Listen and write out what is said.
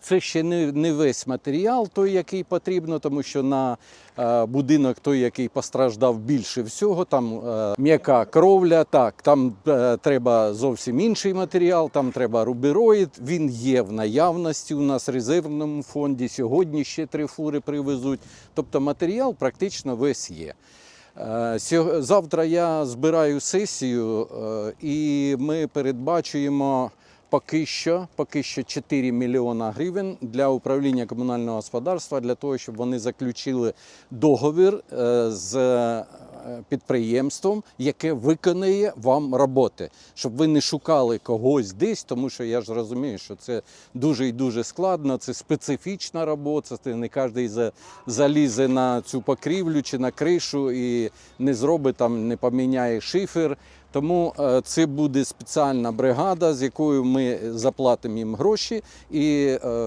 Це ще не, не весь матеріал, той, який потрібно, тому що на е, будинок, той, який постраждав більше всього, там е, м'яка кровля, так, там е, треба зовсім інший матеріал, там треба рубероїд. Він є в наявності у нас в резервному фонді. Сьогодні ще три фури привезуть. Тобто матеріал практично весь є. Е, Завтра я збираю сесію, е, і ми передбачуємо поки що, поки що 4 мільйона гривень для управління комунального господарства для того, щоб вони заключили договір е, з підприємством, яке виконає вам роботи, щоб ви не шукали когось десь, тому що я ж розумію, що це дуже і дуже складно. Це специфічна робота. Це не кожен залізе на цю покрівлю чи на кришу і не зробить там, не поміняє шифер. Тому е, це буде спеціальна бригада, з якою ми заплатимо їм гроші і. е,